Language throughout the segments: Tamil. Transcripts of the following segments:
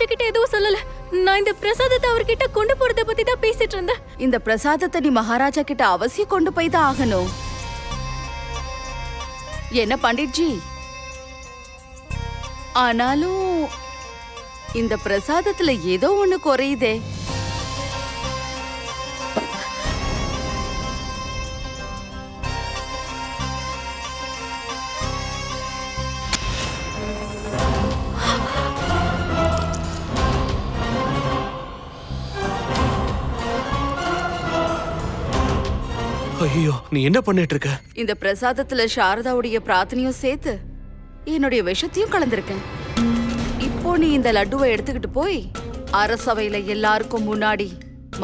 மகாராஜா கிட்ட எதுவும் சொல்லல. நான் இந்த பிரசாதத்தை அவர்கிட்ட கொண்டு போறத பத்தி தான் பேசிட்டு இருந்தேன். இந்த பிரசாதத்தை நீ மகாராஜா கிட்ட அவசியம் கொண்டு போய் தான் ஆகணும். என்ன பண்டிட்ஜி? ஆனாலும் இந்த பிரசாதத்துல ஏதோ ஒண்ணு குறையுதே. ஐயோ நீ என்ன பண்ணிட்டு இருக்க? இந்த பிரசாதத்துல சாரதாவுடைய பிரார்த்தனையும் சேர்த்து என்னுடைய விஷத்தையும் கலந்திருக்கேன். இப்போ நீ இந்த லட்டுவை எடுத்துக்கிட்டு போய் அரசவையில எல்லாருக்கும் முன்னாடி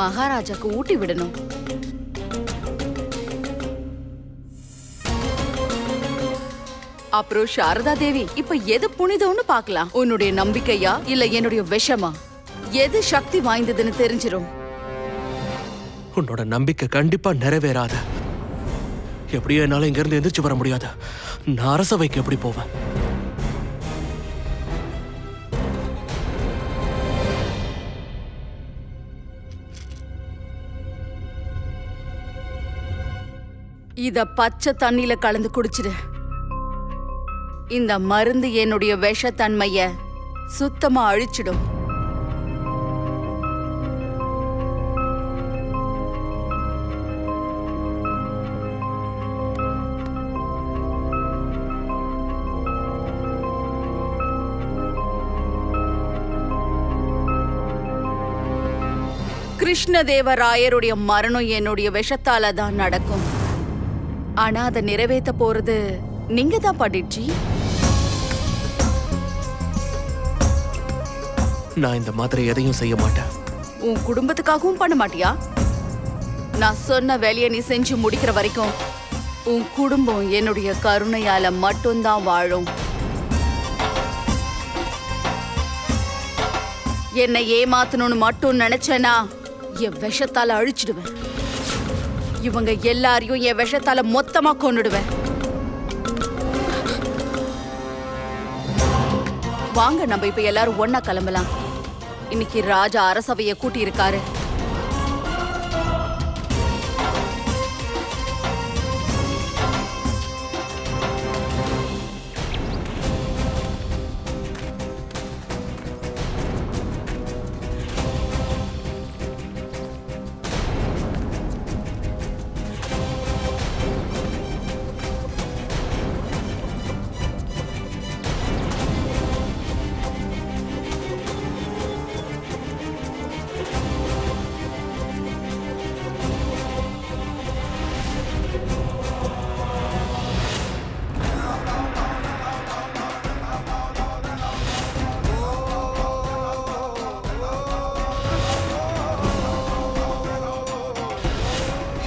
மகாராஜாக்கு ஊட்டி விடணும். அப்புறம் சாரதா தேவி இப்ப எது புனிதம்னு பார்க்கலாம். உன்னுடைய நம்பிக்கையா இல்ல என்னுடைய விஷமா? எது சக்தி வாய்ந்ததுன்னு தெரிஞ்சிடும் உன்னோட நம்பிக்கை கண்டிப்பா நிறைவேறாத. எப்படியோ என்னால இங்க இருந்து எந்திரிச்சு வர முடியாது. நான் அரசவைக்கு எப்படி போவேன்? இத பச்சை தண்ணியில கலந்து குடிச்சிடு இந்த மருந்து என்னுடைய விஷத்தன்மைய சுத்தமா அழிச்சிடும். கிருஷ்ணதேவராயருடைய மரணம் என்னுடைய விஷத்தால தான் நடக்கும். ஆனா அதை நிறைவேத்த போறது நீங்க தான் பண்டிட்ஜி. நான் இந்த மாதிரி எதையும் செய்ய மாட்டேன். உன் குடும்பத்துக்காகவும் பண்ண மாட்டியா? நான் சொன்ன வேலையை நீ செஞ்சு முடிக்கிற வரைக்கும் உன் குடும்பம் என்னுடைய கருணையால மட்டும்தான் வாழும். என்னை ஏமாத்தணும்னு மட்டும் நினைச்சேனா? என் விஷத்தால அழிச்சிடுவேன். இவங்க எல்லாரையும் என் விஷத்தால மொத்தமா கொன்னுடுவேன். வாங்க நம்ம இப்ப எல்லாரும் ஒன்னா கிளம்பலாம். இன்னைக்கு ராஜா அரசவைய கூட்டி இருக்காரு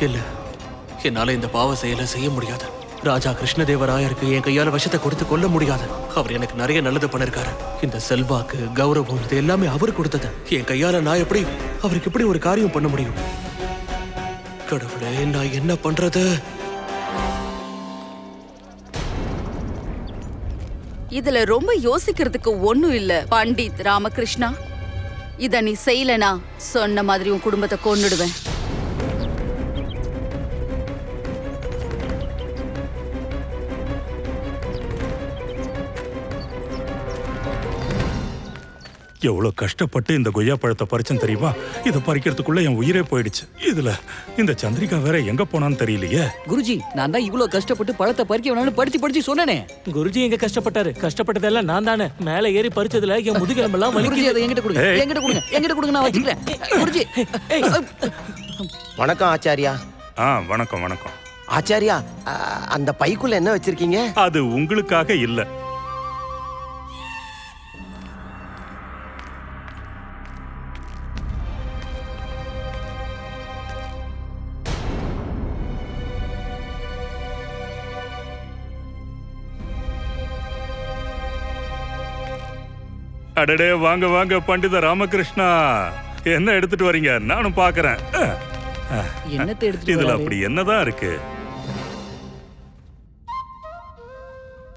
இல்ல. என்னால இந்த பாவ செயலை செய்ய முடியாது. ராஜா கிருஷ்ணதேவராயருக்கு என் கையால விஷத்தை கொடுத்து கொல்ல முடியாது. அவர் எனக்கு நிறைய நல்லது பண்ணிருக்காரு. இந்த செல்வாக்கு கௌரவம் இது எல்லாமே அவர் கொடுத்தது. என் கையால நான் எப்படி அவருக்கு எப்படி ஒரு காரியம் பண்ண முடியும்? கடவுளே நான் என்ன பண்றது? இதுல ரொம்ப யோசிக்கிறதுக்கு ஒண்ணும் இல்ல பண்டித் ராமகிருஷ்ணா. இத நீ செய்யலனா சொன்ன மாதிரி உன் குடும்பத்தை கொன்னுடுவேன். எவ்வளவு கஷ்டப்பட்டு இந்த கொய்யா பழத்தை பறிச்சேன் தெரியுமா? இதை பறிக்கிறதுக்குள்ள என் உயிரே போயிடுச்சு. இதுல இந்த சந்திரிகா வேற எங்க போனான்னு தெரியலையே. குருஜி நான் தான் இவ்வளவு கஷ்டப்பட்டு பழத்தை பறிக்க வேணாம்னு படிச்சு படிச்சு சொன்னேனே. குருஜி எங்க கஷ்டப்பட்டாரு? கஷ்டப்பட்டதெல்லாம் நான் தானே. மேல ஏறி பறிச்சதுல என் முதுகெலும்பெல்லாம் குருஜி வலிக்குது அதை என்கிட்ட கொடுங்க. ஏய். என்கிட்ட கொடுங்க. என்கிட்ட கொடுங்க நான் வச்சுக்கிறேன். குருஜி. வணக்கம் ஆச்சாரியா. ஆ வணக்கம் வணக்கம். ஆச்சாரியா அந்த பைக்குள்ள என்ன வச்சிருக்கீங்க? அது உங்களுக்காக இல்ல. அடடே வாங்க வாங்க பண்டித ராமகிருஷ்ணா. என்ன எடுத்துட்டு வரீங்க? நானும் பாக்குறேன் இதுல? அப்படி என்னதான் இருக்கு?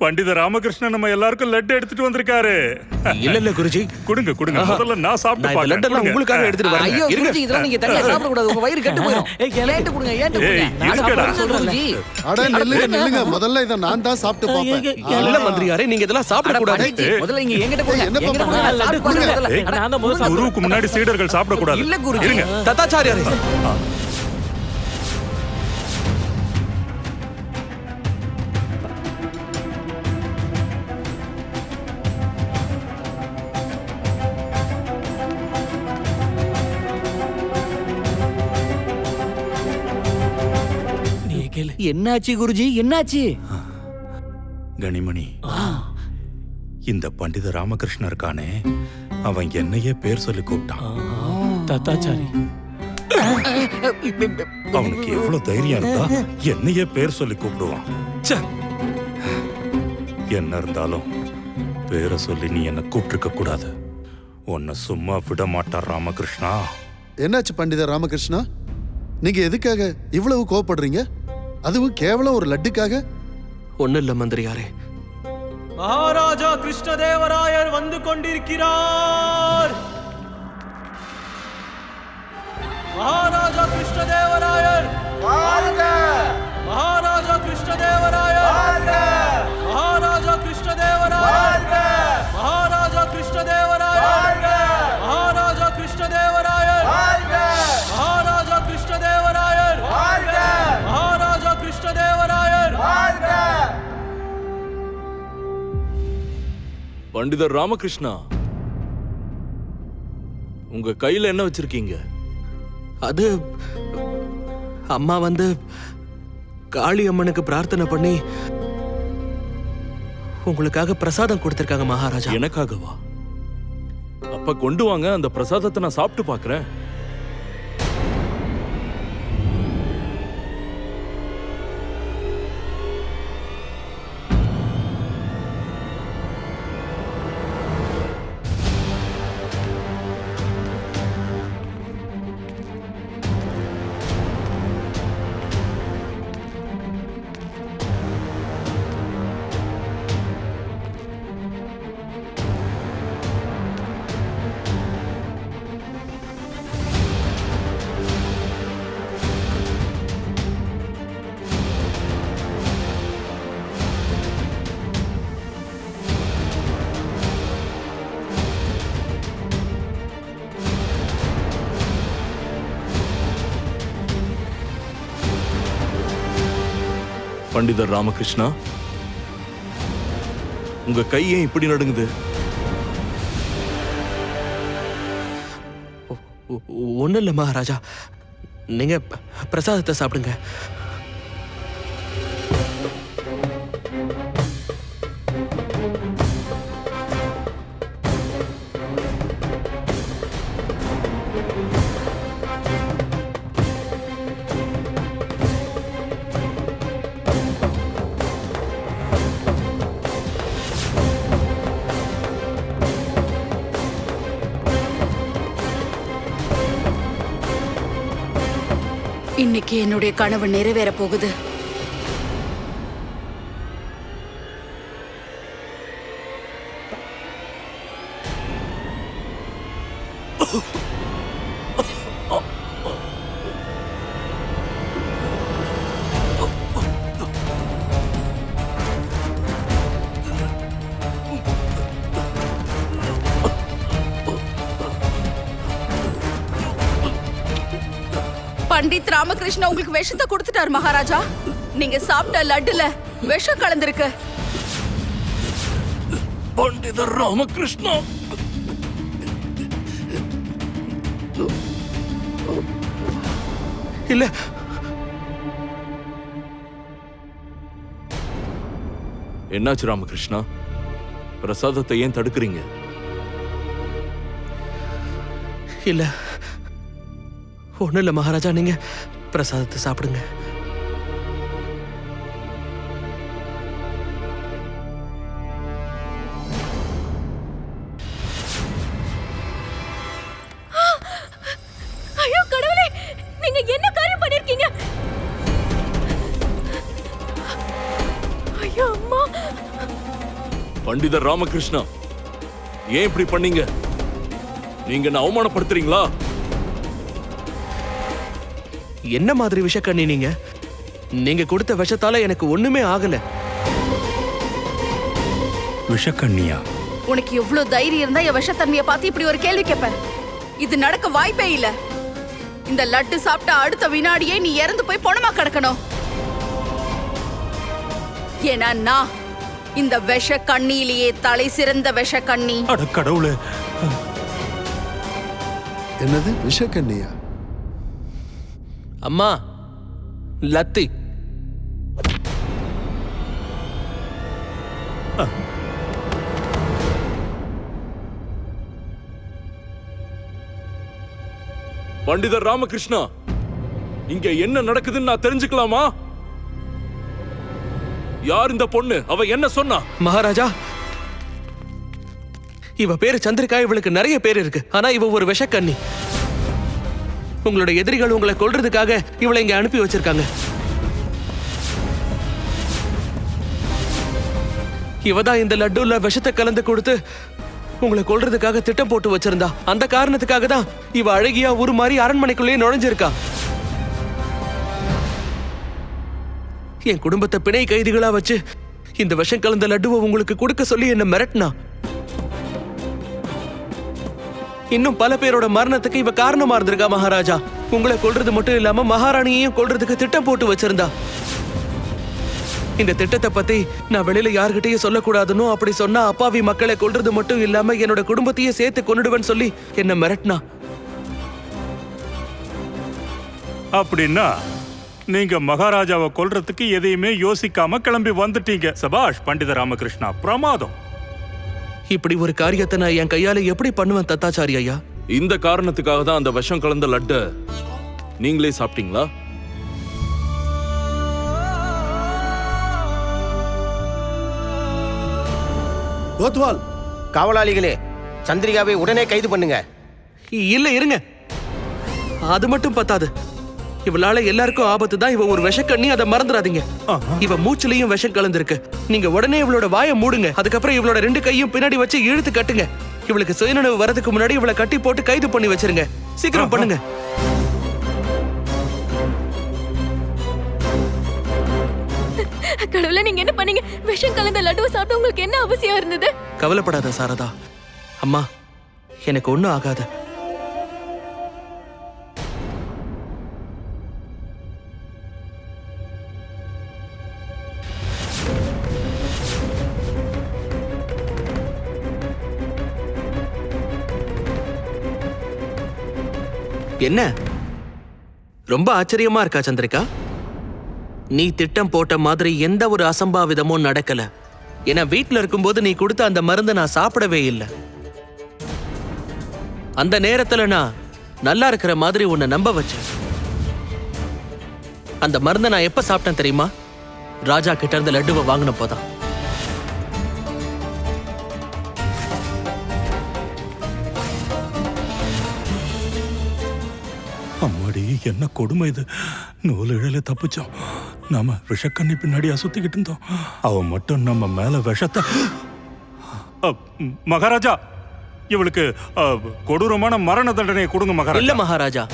பண்டித ராமகிருஷ்ணன் நம்ம எல்லாருக்கும் லட்டு எடுத்துட்டு வந்திருக்காரு. இல்ல இல்ல குருஜி. கொடுங்க கொடுங்க. முதல்ல நான் சாப்பிட்டு நான் கொடுங்க. உங்களுக்காக எடுத்துட்டு வரேன். ஐயோ இருங்க. குருஜி இதெல்லாம் நீங்க தனியா சாப்பிட கூடாது உங்க வயிறு கெட்டு போயிடும். ஏன்ட்டு கொடுங்க ஏன்ட்டு ஏய், கொடுங்க? நான் இருக்கடா. குருஜி அட நில்லுங்க நில்லுங்க. முதல்ல இதை நான் தான் சாப்பிட்டு பார்ப்பேன். இல்ல மந்திரியாரே நீங்க இதெல்லாம் சாப்பிட கூடாது முதல்ல நீங்க எங்கிட்ட கொடுங்க. என்னப்பா எங்கிட்ட கொடுங்க, பண்ண? நான் தான் முதல்ல சாப்பிடுறேன். குருவுக்கு முன்னாடி சீடர்கள் சாப்பிடக்கூடாது இல்ல குருஜி. இருங்க தத்தாச்சாரியாரே என்னாச்சு குருஜி? என்னாச்சு? கனிமணி இந்த பண்டித ராமகிருஷ்ணன் இருக்கானே அவன் என்னையே பேர் சொல்லி கூப்பிட்டான். தத்தாச்சாரி. அவனுக்கு எவ்வளவு தைரியம் இருந்தா என்னையே பேர் சொல்லி கூப்பிடுவான். ச்சே. என்ன இருந்தாலும் பேரை சொல்லி நீ என்ன கூப்பிட்டுருக்க கூடாது. உன்னை சும்மா விட மாட்டார் ராமகிருஷ்ணா. என்னாச்சு பண்டித ராமகிருஷ்ணா? நீங்க எதுக்காக இவ்வளவு கோவப்படுறீங்க? அதுவும் கேவலம் ஒரு லட்டுக்காக? ஒண்ணு இல்ல மந்திரியாரே. மகாராஜா கிருஷ்ணதேவராயர் வந்து கொண்டிருக்கிறார். மகாராஜா கிருஷ்ணதேவராயர். மகாராஜா கிருஷ்ணதேவராயர். பண்டிதர் ராமகிருஷ்ணா உங்க கையில என்ன வச்சிருக்கீங்க? அது அம்மா வந்து காளி அம்மனுக்கு பிரார்த்தனை பண்ணி உங்களுக்காக பிரசாதம் கொடுத்திருக்காங்க மகாராஜா. எனக்காகவா? அப்ப கொண்டு வாங்க அந்த பிரசாதத்தை நான் சாப்பிட்டு பார்க்கறேன் பண்டிதர் ராமகிருஷ்ணா உங்க கை ஏன் இப்படி நடுங்குது? ஒன்றும் இல்லை மகாராஜா. நீங்க பிரசாதத்தை சாப்பிடுங்க. என்னுடைய கனவு நிறைவேற போகுது. பண்டித் ராமகிருஷ்ணா உங்களுக்கு விஷத்தை கொடுத்துட்டாரு மகாராஜா. நீங்க சாப்பிட்ட லட்டுல விஷம் கலந்திருக்கு. பண்டிதர் ராமகிருஷ்ணா. இல்ல. என்னாச்சு ராமகிருஷ்ணா? பிரசாதத்தை ஏன் தடுக்கிறீங்க? இல்ல. ஒன்றும் இல்லை மகாராஜா நீங்க பிரசாதத்தை சாப்பிடுங்க. ஐயோ கடவுளே நீங்க என்ன காரியம் பண்ணிருக்கீங்க? ஐயோ அம்மா. பண்டிதர் ராமகிருஷ்ணா ஏன் இப்படி பண்ணீங்க? நீங்க என்ன அவமானப்படுத்துறீங்களா? என்ன மாதிரி விஷக்கண்ணி நீங்க? நீங்க கொடுத்த விஷத்தால எனக்கு ஒண்ணுமே ஆகல. விஷக்கண்ணியா? உனக்கு எவ்வளவு தைரியம் இருந்தா என் விஷத்தன்மையை பார்த்து இப்படி ஒரு கேள்வி கேட்பேன். இது நடக்க வாய்ப்பே இல்ல. இந்த லட்டு சாப்பிட்ட அடுத்த வினாடியே நீ இறந்து போய் பொணமா கிடக்கணும். ஏன்னா நான் இந்த விஷ கண்ணியிலேயே தலை சிறந்த விஷ கண்ணி அட கடவுளே. என்னது? விஷக்கண்ணியா? அம்மா லத்தி. பண்டிதர் ராமகிருஷ்ணா இங்க என்ன நடக்குதுன்னு நான் தெரிஞ்சுக்கலாமா? யார் இந்த பொண்ணு? அவ என்ன சொன்னா? மகாராஜா இவ பேரு சந்திரிகா இவளுக்கு நிறைய பேர் இருக்கு. ஆனா இவ ஒரு விஷக்கண்ணி உங்களோட எதிரிகள் உங்களை கொல்றதுக்காக இவளை இங்க அனுப்பி வச்சிருக்காங்க. இவதான் இந்த லட்டுல விஷத்தை கலந்து கொடுத்து உங்களை கொல்றதுக்காக திட்டம் போட்டு வச்சிருந்தா. அந்த காரணத்துக்காக தான் இவ அழகியா ஒரு மாதிரி அரண்மனைக்குள்ளேயே நுழைஞ்சிருக்கா. என் குடும்பத்தை பிணை கைதிகளா வச்சு இந்த விஷம் கலந்த லட்டுவை உங்களுக்கு கொடுக்க சொல்லி என்ன மிரட்டினா? இன்னும் பல பேரோட மரணத்துக்கு இவ காரணமா இருந்திருக்கா மகாராஜா. உங்களை கொல்றது மட்டும் இல்லாம மகாராணியையும் கொல்றதுக்கு திட்டம் போட்டு வச்சிருந்தா. இந்த திட்டத்தை பத்தி நான் வெளியில யார்கிட்டயும் சொல்லக்கூடாதுன்னு அப்படி சொன்னா அப்பாவி மக்களை கொல்றது மட்டும் இல்லாம என்னோட குடும்பத்தையே சேர்த்து கொண்டுடுவேன்னு சொல்லி என்ன மிரட்டினா. அப்படின்னா நீங்க மகாராஜாவை கொல்றதுக்கு எதையுமே யோசிக்காம கிளம்பி வந்துட்டீங்க. சபாஷ் பண்டித ராமகிருஷ்ணா பிரமாதம். இப்படி ஒரு காரியத்தை நான் என் கையால எப்படி பண்ணுவேன் தத்தாச்சாரி ஐயா? இந்த காரணத்துக்காக தான் அந்த விஷம் கலந்த லட்ட நீங்களே சாப்பிட்டீங்களா? கோத்வால் காவலாளிகளே சந்திரிகாவை உடனே கைது பண்ணுங்க. இல்ல இருங்க. அது மட்டும் பத்தாது. இவளால எல்லாருக்கும் ஆபத்து தான் இவ ஒரு விஷக்கண்ணி அதை மறந்துடாதீங்க இவ மூச்சுலயும் விஷம் கலந்திருக்கு. நீங்க உடனே இவளோட வாயை மூடுங்க. அதுக்கப்புறம் இவளோட ரெண்டு கையும் பின்னாடி வச்சு இழுத்து கட்டுங்க. இவளுக்கு சுயநினைவு வரதுக்கு முன்னாடி இவளை கட்டி போட்டு கைது பண்ணி வச்சிருங்க. சீக்கிரம் பண்ணுங்க. கடவுளே நீங்க என்ன பண்ணீங்க? விஷம் கலந்த லட்டுவை சாப்பிட்டு உங்களுக்கு என்ன அவசியம் இருந்தது? கவலைப்படாத சாரதா. அம்மா எனக்கு ஒண்ணும் ஆகாது. என்ன? ரொம்ப ஆச்சரியமா இருக்கா சந்திரிகா? நீ திட்டம் போட்ட மாதிரி எந்த ஒரு அசம்பாவிதமும் நடக்கல. ஏன்னா வீட்ல இருக்கும்போது நீ கொடுத்த அந்த மருந்தை நான் சாப்பிடவே இல்லை. அந்த நேரத்துல நான் நல்லா இருக்கிற மாதிரி உன்னை நம்ப வச்சேன். அந்த மருந்தை நான் எப்ப சாப்பிட்டேன் தெரியுமா? ராஜா கிட்ட இருந்து லட்டுவை வாங்கின போதான் என்ன கொடுமை இது? நூல் இழையில தப்பிச்சோம் நாம விஷக்கண்ணி பின்னாடியா சுத்திக்கிட்டு இருந்தோம். அவன் மட்டும் நம்ம மேல விஷத்தை மகாராஜா இவளுக்கு கொடூரமான மரண தண்டனை கொடுங்க இல்ல மகாராஜா. மகாராஜா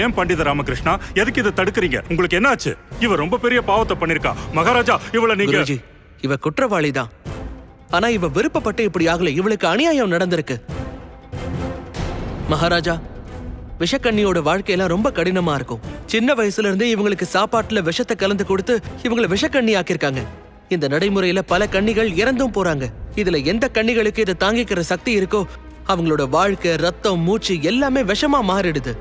ஏன் பண்டித ராமகிருஷ்ணா எதுக்கு இதை தடுக்கிறீங்க? உங்களுக்கு என்னாச்சு? இவ ரொம்ப பெரிய பாவத்தை பண்ணிருக்கா. மகாராஜா இவளை நீங்க இவ குற்றவாளி தான். ஆனா இவ விருப்பப்பட்டு இப்படி ஆகல. இவளுக்கு அநியாயம் நடந்திருக்கு. மகாராஜா விஷக்கண்ணியோட வாழ்க்கையெல்லாம் ரொம்ப கடினமா இருக்கும். சின்ன வயசுல இருந்தே இவங்களுக்கு சாப்பாட்டுல விஷத்தை கலந்து கொடுத்து இவங்களை விஷக்கண்ணி ஆக்கியிருக்காங்க இந்த நடைமுறையில பல கன்னிகள் இறந்தும் போறாங்க. இதுல எந்த கன்னிகளுக்கு இதை தாங்கிக்கிற சக்தி இருக்கோ அவங்களோட வாழ்க்கை ரத்தம் மூச்சு எல்லாமே விஷமா மாறிடுது.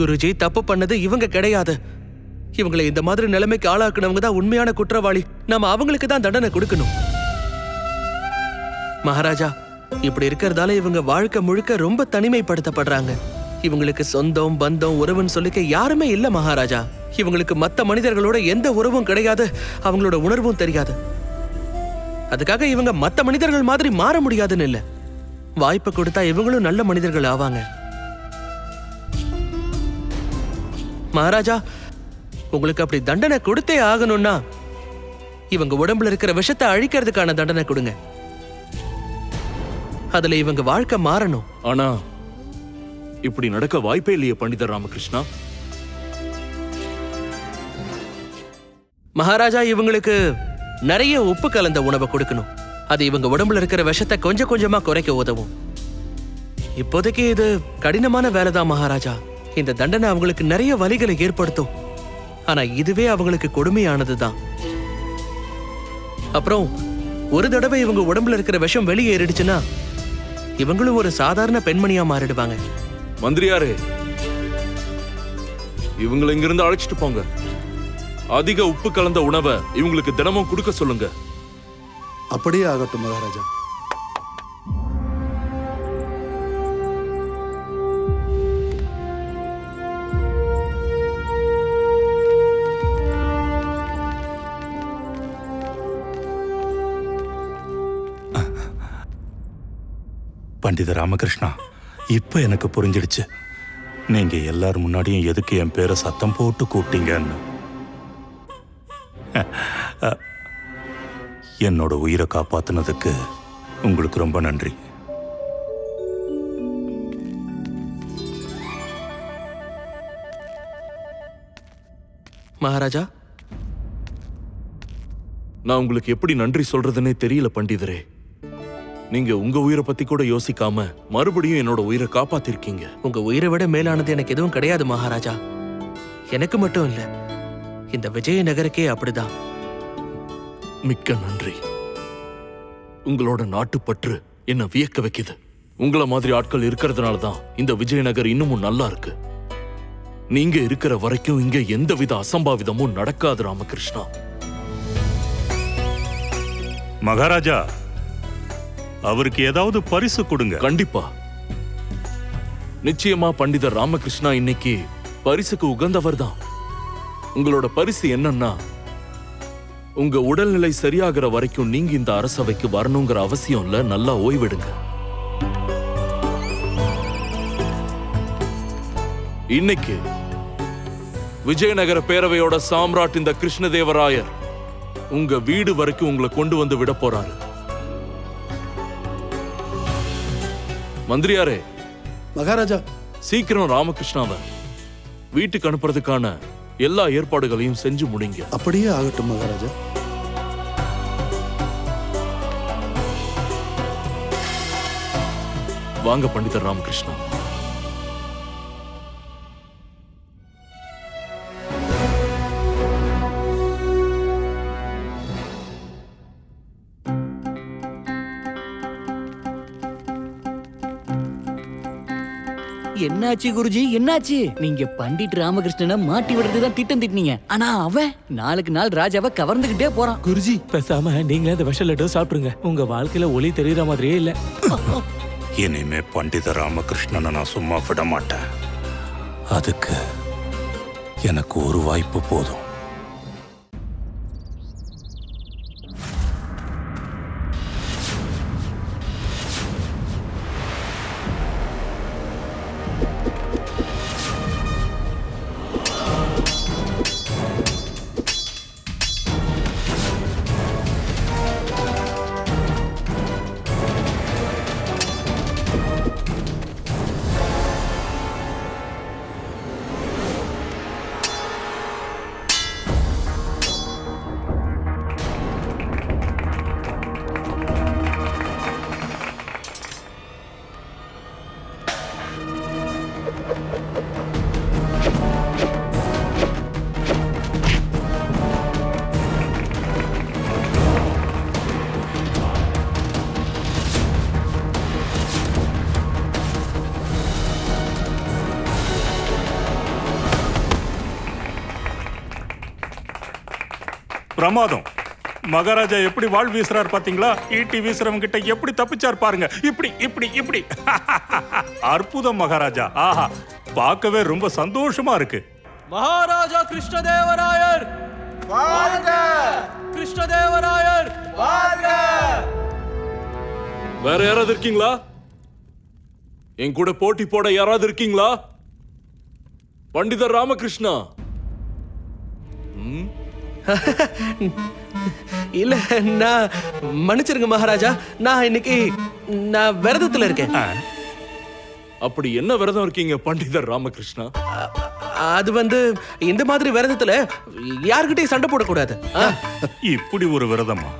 குருஜி தப்பு பண்ணது இவங்க கிடையாது. இவங்களை இந்த மாதிரி நிலைமைக்கு ஆளாக்குனவங்க தான் உண்மையான குற்றவாளி. நாம அவங்களுக்கு தான் தண்டனை கொடுக்கணும். மகாராஜா இப்படி இருக்கிறதால இவங்க வாழ்க்கை முழுக்க ரொம்ப தனிமைப்படுத்தப்படுறாங்க. இவங்களுக்கு சொந்தம் பந்தம் உறவுன்னு சொல்லிக்க யாருமே இல்ல மகாராஜா. இவங்களுக்கு மத்த மனிதர்களோட எந்த உறவும் கிடையாது. அவங்களோட உணர்வும் தெரியாது. அதுக்காக இவங்க மத்த மனிதர்கள் மாதிரி மாற முடியாதுன்னு இல்ல. வாய்ப்பு கொடுத்தா இவங்களும் நல்ல மனிதர்கள் ஆவாங்க. மகாராஜா உங்களுக்கு அப்படி தண்டனை கொடுத்தே ஆகணும்னா இவங்க உடம்புல இருக்கிற விஷத்தை அழிக்கிறதுக்கான தண்டனை கொடுங்க. அதுல இவங்க வாழ்க்கை மாறணும். ஆனா இப்படி நடக்க வாய்ப்பே இல்லையே பண்டிதர் ராமகிருஷ்ணா. மகாராஜா இவங்களுக்கு நிறைய உப்பு கலந்த உணவை கொடுக்கணும். அது இவங்க உடம்புல இருக்கிற விஷத்தை கொஞ்சம் கொஞ்சமா குறைக்க உதவும். இப்போதைக்கு இது கடினமான வேலைதான் மகாராஜா. இந்த தண்டனை அவங்களுக்கு நிறைய வலிகளை ஏற்படுத்தும். ஆனா இதுவே அவங்களுக்கு கொடுமையானதுதான். அப்புறம் ஒரு தடவை இவங்க உடம்புல இருக்கிற விஷம் வெளியேறிடுச்சுன்னா இவங்களும் ஒரு சாதாரண பெண்மணியா மாறிடுவாங்க. மந்திரியாரே இவங்களை இங்கிருந்து அழைச்சிட்டு போங்க. அதிக உப்பு கலந்த உணவை இவங்களுக்கு தினமும் கொடுக்க சொல்லுங்க. அப்படியே ஆகட்டும் மகாராஜா. பண்டித ராமகிருஷ்ணா இப்ப எனக்கு புரிஞ்சிடுச்சு. நீங்க எல்லார் முன்னாடியும் எதுக்கு என் பேரை சத்தம் போட்டு கூப்பிட்டீங்கன்னு. என்னோட உயிரை காப்பாத்துனதுக்கு உங்களுக்கு ரொம்ப நன்றி. மகாராஜா? நான் உங்களுக்கு எப்படி நன்றி சொல்றதுன்னே தெரியல பண்டிதரே. நீங்க உங்க உயிரை பத்தி கூட யோசிக்காம மறுபடியும் என்னோட உயிரை காப்பாத்திருக்கீங்க. உங்க உயிரை விட மேலானது எனக்கு எதுவும் கிடையாது மகாராஜா. எனக்கு மட்டும் இல்ல. இந்த விஜயநகருக்கே அப்படிதான். மிக்க நன்றி. உங்களோட நாட்டுப்பற்று என்ன வியக்க வைக்குது. உங்கள மாதிரி ஆட்கள் இருக்கிறதுனால தான் இந்த விஜயநகர் இன்னமும் நல்லா இருக்கு. நீங்க இருக்கிற வரைக்கும் இங்க எந்தவித அசம்பாவிதமும் நடக்காது ராமகிருஷ்ணா. மகாராஜா அவருக்கு ஏதாவது பரிசு கொடுங்க. கண்டிப்பா. நிச்சயமா பண்டிதர் ராமகிருஷ்ணா இன்னைக்கு பரிசுக்கு உகந்தவர் தான் உங்களோட பரிசு என்னன்னா உங்க உடல்நிலை சரியாகிற வரைக்கும் நீங்க இந்த அரசவைக்கு வரணுங்கிற அவசியம் இல்ல நல்லா ஓய்வெடுங்க. இன்னைக்கு விஜயநகர பேரவையோட சாம்ராட் இந்த கிருஷ்ணதேவராயர் உங்க வீடு வரைக்கும் உங்களை கொண்டு வந்து விட போறாரு. மந்திரியாரே. மகாராஜா. சீக்கிரம் ராமகிருஷ்ணாவை வீட்டுக்கு அனுப்புறதுக்கான எல்லா ஏற்பாடுகளையும் செஞ்சு முடிங்க. அப்படியே ஆகட்டும் மகாராஜா. வாங்க பண்டிதர் ராமகிருஷ்ணா. என்னாச்சு குருஜி? என்னாச்சு? நீங்க பண்டிட் ராமகிருஷ்ணனை மாட்டி விடுறது தான் திட்டம் திட்டினீங்க. ஆனா அவன் நாளுக்கு நாள் ராஜாவை கவர்ந்துகிட்டே போறான். குருஜி பேசாம நீங்களே அந்த விஷ லட்டு சாப்பிட்டுருங்க உங்க வாழ்க்கையில ஒளி தெரியற மாதிரியே இல்ல. இனிமே பண்டித ராமகிருஷ்ணனை நான் சும்மா விட மாட்டேன். அதுக்கு எனக்கு ஒரு வாய்ப்பு போதும். பிரமாதம். மகாராஜா எப்படி வாழ் வீசுறார் பாத்தீங்களா? ஈட்டி வீசுறவங்க கிட்ட எப்படி தப்பிச்சார் பாருங்க. இப்படி இப்படி இப்படி. அற்புதம் மகாராஜா. ஆஹா பார்க்கவே ரொம்ப சந்தோஷமா இருக்கு. மகாராஜா கிருஷ்ணதேவராயர்! வாழ்க! கிருஷ்ணதேவராயர்! வாழ்க! வேற யாராவது இருக்கீங்களா? என் கூட போட்டி போட யாராவது இருக்கீங்களா? பண்டிதர் ராமகிருஷ்ணா. ம்? இல்ல நான் மன்னிச்சிருங்க மகாராஜா. நான் இன்னைக்கு நான் விரதத்துல இருக்கேன். அப்படி என்ன விரதம் இருக்கீங்க பண்டிதர் ராமகிருஷ்ணா? அது வந்து இந்த மாதிரி விரதத்துல யார்கிட்டயும் சண்டை போடக்கூடாது? இப்படி ஒரு விரதமா?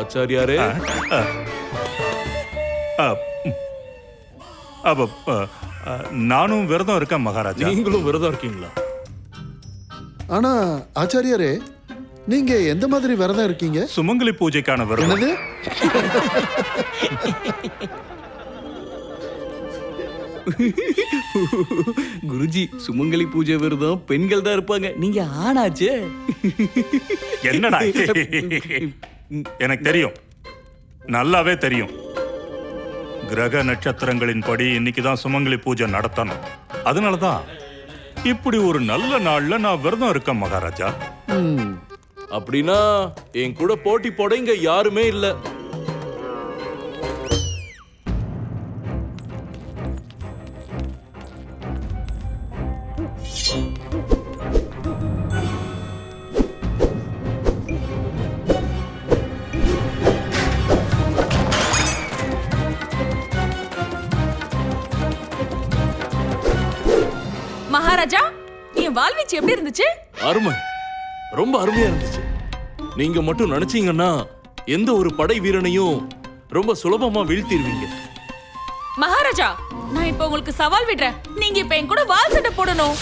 ஆச்சாரியாரே. அப்ப நானும் விரதம் இருக்கேன் மகாராஜா. நீங்களும் விரதம் இருக்கீங்களா? ஆனா ஆச்சாரியாரே நீங்க எந்த மாதிரி விரதம் இருக்கீங்க? சுமங்கலி பூஜைக்கான விரதம். என்னது? குருஜி சுமங்கலி பூஜை விரதம் பெண்கள் தான் இருப்பாங்க. நீங்க ஆணாச்சே? என்னடா எனக்கு தெரியும். நல்லாவே தெரியும். கிரக நட்சத்திரங்களின் படி இன்னைக்கு தான் சுமங்கலி பூஜை நடத்தணும். அதனால தான் இப்படி ஒரு நல்ல நாள்ல நான் விரதம் இருக்கேன் மகாராஜா. அப்படின்னா என் கூட போட்டி போட இங்க யாருமே இல்லை. மகாராஜா என் வாழ்வீச்சு எப்படி இருந்துச்சு? அருமை. ரொம்ப அருமையா இருந்துச்சு. நீங்க மட்டும் நினைச்சீங்கன்னா எந்த ஒரு படை வீரனையும் ரொம்ப சுலபமா வீழ்த்திடுவீங்க மகாராஜா நான் இப்ப உங்களுக்கு சவால் விடுறேன். நீங்க இப்ப என் கூட வால் சட்டை போடணும்.